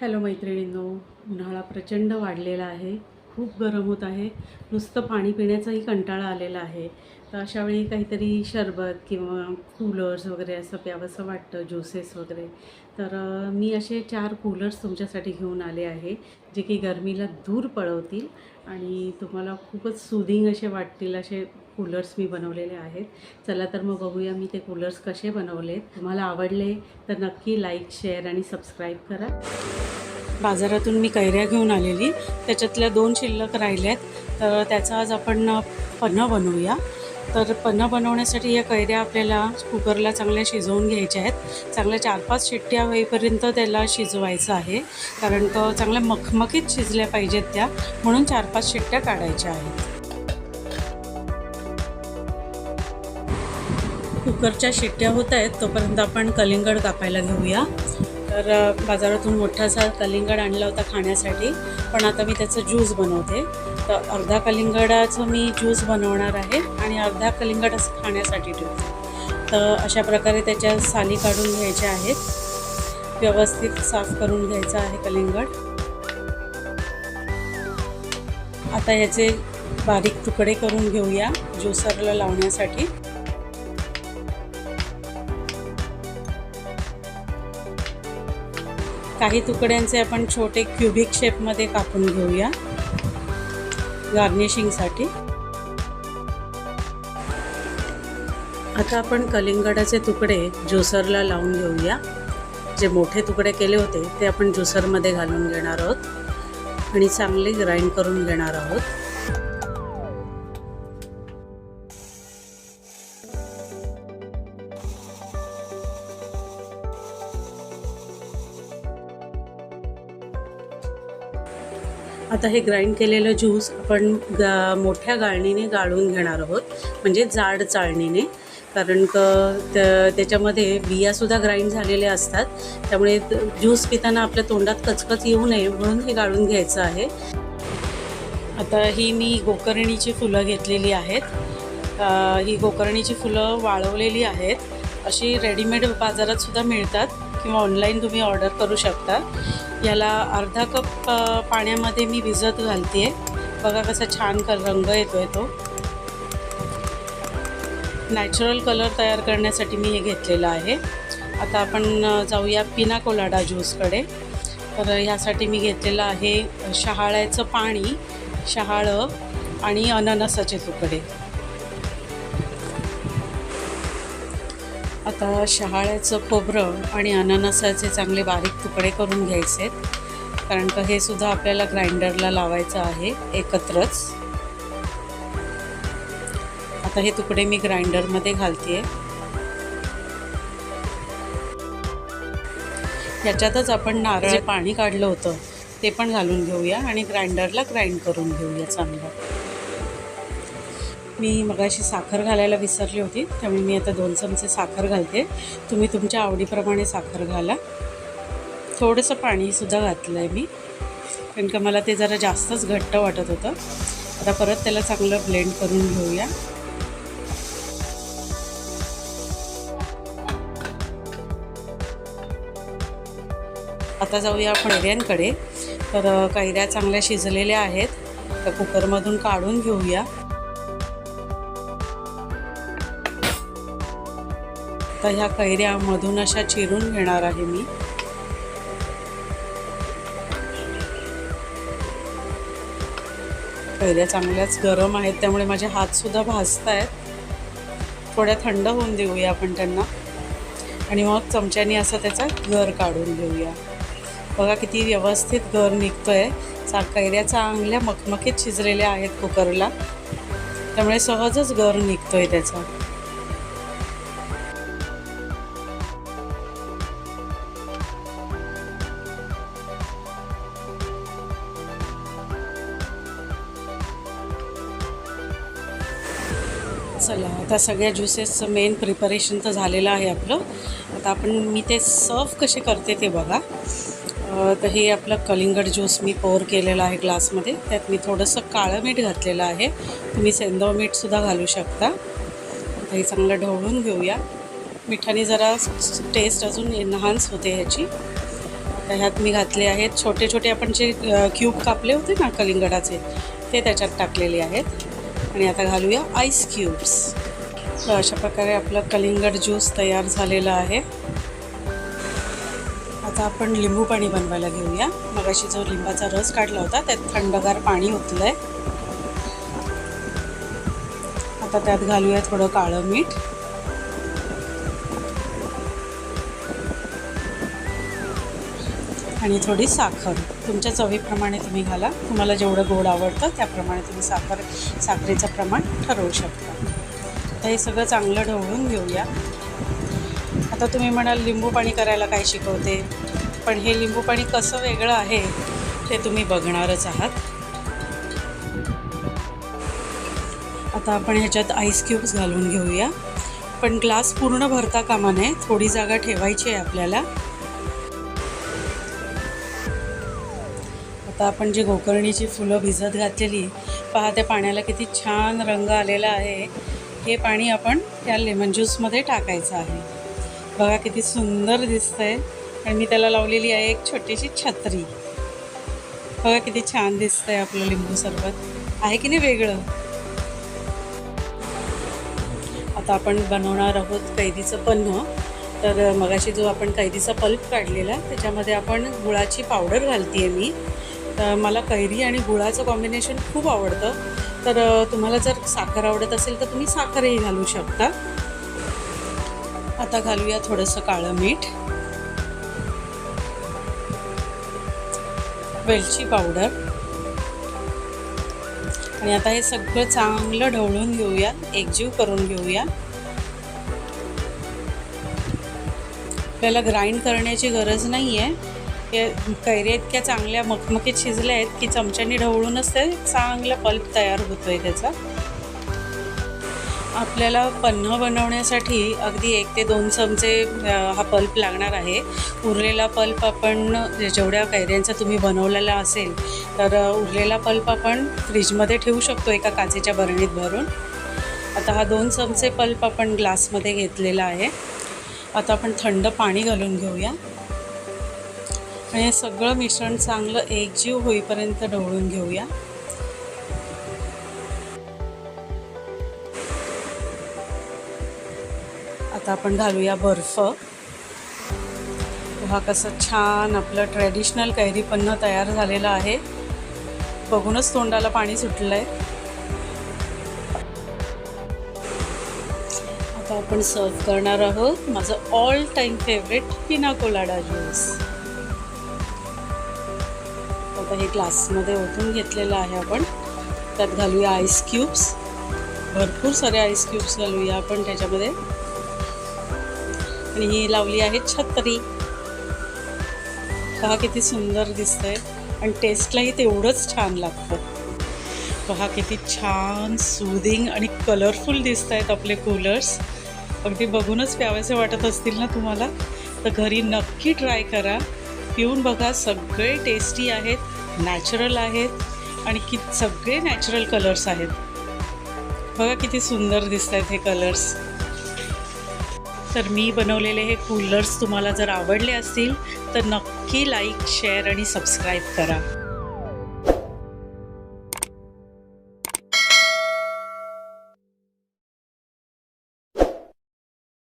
Hello मैत्रिणींनो उन्हाळा प्रचंड वाढलेला आहे. खूप गरम होत आहे. नुसतं पाणी पिण्याचाही कंटाळा आलेला आहे. तर अशा वेळी काहीतरी शरबत किंवा कूलर्स वगैरे असं प्यावंसं वाटतं ज्युसेस वगैरे. तर मी असे चार कूलर्स तुमच्यासाठी घेऊन आले आहे जे की गरमीला दूर पळवतील आणि तुम्हाला खूपच सुदिंग असे वाटतील असे कूलर्स मी बनवलेले आहेत. चला तर मग बघूया मी ते कूलर्स कसे बनवलेत. तुम्हाला आवडले तर नक्की लाईक शेअर आणि सबस्क्राईब करा. बाजारातून मी कैऱ्या घेऊन आलेली. त्याच्यातल्या दोन शिल्लक राहिल्यात. तर त्याचा आज आपण पन्हं बनवूया. तर पन्ह बनवण्यासाठी या कैऱ्या आपल्याला कुकरला चांगल्या शिजवून घ्यायच्या आहेत. चांगल्या चार पाच शिट्ट्या होईपर्यंत त्याला शिजवायचं आहे. कारण तो चांगल्या मखमखीत शिजल्या पाहिजेत त्या. म्हणून चार पाच शिट्ट्या काढायच्या आहेत. कुकरच्या शिट्ट्या होत आहेत. तोपर्यंत आपण कलिंगड कापायला घेऊया. तर बाजारातून मोठासा कलिंगड आणला होता खाण्यासाठी पण आता मी त्याचं ज्यूस बनवते. तर अर्धा कलिंगडाचं मी ज्यूस बनवणार आहे आणि अर्धा कलिंगड असं खाण्यासाठी ठेवते. तर अशा प्रकारे त्याच्या साली काढून घ्यायच्या आहेत. व्यवस्थित साफ करून घ्यायचं आहे कलिंगड. आता याचे बारीक तुकडे करून घेऊया ज्युसरला लावण्यासाठी. काही तुकड्यांचे आपण छोटे क्युबिक शेपमध्ये कापून घेऊया. गार्निशिंगसाठी. आता आपण कलिंगडाचे तुकडे ज्युसरला लावून घेऊया. जे मोठे तुकडे केले होते ते आपण ज्युसरमध्ये घालून घेणार आहोत आणि चांगले ग्राइंड करून घेणार आहोत. आता हे ग्राइंड केलेलं ज्यूस आपण गा मोठ्या गाळणीने गाळून घेणार आहोत. म्हणजे जाड चाळणीने. कारण क त्या- त्याच्यामध्ये बियासुद्धा ग्राइंड झालेल्या असतात. त्यामुळे ज्यूस पिताना आपल्या तोंडात कचकच येऊ नये म्हणून हे गाळून घ्यायचं आहे. आता ही मी गोकर्णीची फुलं घेतलेली आहेत. ही गोकर्णीची फुलं वाळवलेली आहेत. अशी रेडीमेड बाजारातसुद्धा मिळतात किंवा ऑनलाईन तुम्ही ऑर्डर करू शकता. याला अर्धा कप पाण्यामध्ये मी भिजत घालते बघा कसा छान कर रंग येतो आहे तो. नॅचरल कलर तयार करण्यासाठी मी हे घेतलेलं आहे. आता आपण जाऊया पिना कोलाडा ज्यूसकडे. तर ह्यासाठी मी घेतलेलं आहे शहाळ्याचं पाणी शहाळं आणि अननसाचे तुकडे. आता शहाळ्याचं खोबरं आणि अननसाचे चांगले बारीक तुकडे करून घ्यायचे आहेत. कारण का हे सुद्धा आपल्याला ग्राइंडरला लावायचं आहे एकत्रच. आता हे तुकडे मी ग्राइंडरमध्ये घालते ह्याच्यातच आपण नारळ पाणी काढलं होतं ते पण घालून घेऊया आणि ग्राइंडरला ग्राइंड करून घेऊया चांगलं. मी मगाशी साखर घालायला विसरली होती त्यामुळे मी आता दोन चमचे साखर घालते. तुम्ही तुमच्या आवडीप्रमाणे साखर घाला. थोडंसं पाणीसुद्धा घातलं आहे मी कारण का मला ते जरा जास्तच घट्ट वाटत होतं. आता परत त्याला चांगलं ब्लेंड करून घेऊया. आता जाऊया कैऱ्यांकडे तर कैऱ्या चांगल्या शिजलेल्या आहेत. त्या कुकरमधून काढून घेऊया. तर ह्या कैऱ्यामधून अशा चिरून घेणार आहे मी. कैऱ्या चांगल्याच गरम आहेत त्यामुळे माझे हातसुद्धा भाजत आहेत थोड्या थंड होऊन देऊया आपण त्यांना. आणि मग चमच्याने असं त्याचा गर काढून घेऊया. बघा किती व्यवस्थित गर निघतो आहे चा कैऱ्या चांगल्या मखमखीत शिजलेल्या आहेत कुकरला. त्यामुळे सहजच गर निघतो आहे त्याचा. चला आता सगळ्या ज्युसेसचं मेन प्रिपरेशन तर झालेलं आहे आपलं. आता आपण मी ते सर्व कसे करते ते बघा. तर हे आपलं कलिंगड ज्यूस मी पोर केलेलं आहे ग्लासमध्ये त्यात मी थोडंसं काळं मीठ घातलेलं आहे. तुम्ही सेंदव मीठसुद्धा घालू शकता. आता हे चांगलं ढवळून घेऊया. मिठाने जरा टेस्ट अजून एनहान्स होते ह्याची. तर ह्यात मी घातले आहेत छोटे छोटे आपण जे क्यूब कापले होते ना कलिंगडाचे ते त्याच्यात टाकलेले आहेत. आणि आता घालूया. आईस क्यूब्स तर अशा प्रकारे आपलं कलिंगड ज्यूस तयार झालेला आहे. आता आपण लिंबू पाणी बनवायला घेऊया. मगाशी जो लिंबाचा रस काढला होता त्यात थंडगार पाणी ओतलं आहे आता त्यात घालूया थोडं काळं मीठ. आणि थोडी साखर. तुमच्या चवीप्रमाणे तुम्ही घाला. तुम्हाला जेवढं गोड आवडतं त्याप्रमाणे तुम्ही साखर साखरेचं प्रमाण ठरवू शकता. आता हे सगळं चांगलं ढवळून घेऊया. आता तुम्ही म्हणाल लिंबू पाणी करायला काय शिकवते? पण हे लिंबू पाणी कसं वेगळं आहे ते तुम्ही बघणारच आहात. आता आपण ह्याच्यात आईस क्यूब्स घालून घेऊया. पण ग्लास पूर्ण भरता कामा नये. थोडी जागा ठेवायची आहे आपल्याला. आता आपण जी गोकर्णीची फुलं भिजत घातलेली पहा त्या पाण्याला किती छान रंग आलेला आहे. हे पाणी आपण त्या लेमन ज्यूसमध्ये टाकायचं आहे. बघा किती सुंदर दिसतं आहे आणि मी त्याला लावलेली आहे एक छोटीशी छत्री. बघा किती छान दिसतंय आपलं लिंबू सरबत. आहे की नाही वेगळं? आता आपण बनवणार आहोत कैदीचं पन्ह. तर मगाशी जो आपण कैदीचा पल्प काढलेला त्याच्यामध्ये आपण गुळाची पावडर घालते आहे मी. तर मला कैरी आणि गुळाचं कॉम्बिनेशन खूप आवडतं. तर तुम्हाला जर साखर आवडत असेल तर तुम्ही साखरही घालू शकता. आता घालूया थोडंसं काळं मीठ. वेलची पावडर. आणि आता हे सगळं चांगलं ढवळून घेऊया. एकजीव करून घेऊया. आपल्याला ग्राइंड करण्याची गरज नाही आहे कैऱ्या इतक्या चांगल्या मखमकीत शिजल्या आहेत की चमच्याने ढवळूनच ते चांगला पल्प तयार होतो आहे त्याचा. आपल्याला पन्ह बनवण्यासाठी अगदी एक ते दोन चमचे हा पल्प लागणार आहे. उरलेला पल्प आपण जेवढ्या कैऱ्यांचा तुम्ही बनवलेला असेल तर उरलेला पल्प आपण फ्रीजमध्ये ठेवू शकतो एका काचेच्या बरणीत भरून. आता हा दोन चमचे पल्प आपण ग्लासमध्ये घेतलेला आहे. आता आपण थंड पाणी घालून घेऊया. आणि हे सगळं मिश्रण चांगलं एकजीव होईपर्यंत ढवळून घेऊया. आता आपण घालूया बर्फ. हा कसं छान आपलं ट्रॅडिशनल कैरी तयार झालेलं आहे. बघूनच तोंडाला पाणी सुटलं आहे आता आपण सर्व करणार आहोत. माझं all time favourite pina colada juice आता हे ग्लासमध्ये ओतून घेतलेलं आहे आपण. त्यात घालूया आईस क्यूब्स भरपूर सारे आईस क्यूब्स घालूया आपण त्याच्यामध्ये. आणि ही लावली आहे छत्री. पहा किती सुंदर दिसतंय. आणि टेस्टलाही तेवढंच छान लागतं. पहा किती छान सुदिंग आणि कलरफुल दिसत आहेत आपले कूलर्स अगदी बघूनच प्यावेसे वाटत असतील ना तुम्हाला? तर घरी नक्की ट्राय करा. पिऊन बघा सगळे टेस्टी आहेत. नॅचरल आहेत आणि कि सगळे नॅचरल कलर्स आहेत. बघा किती सुंदर दिसत आहेत हे कलर्स. तर मी बनवलेले हे कूलर्स तुम्हाला जर आवडले असतील तर नक्की लाईक शेअर आणि सबस्क्राईब करा.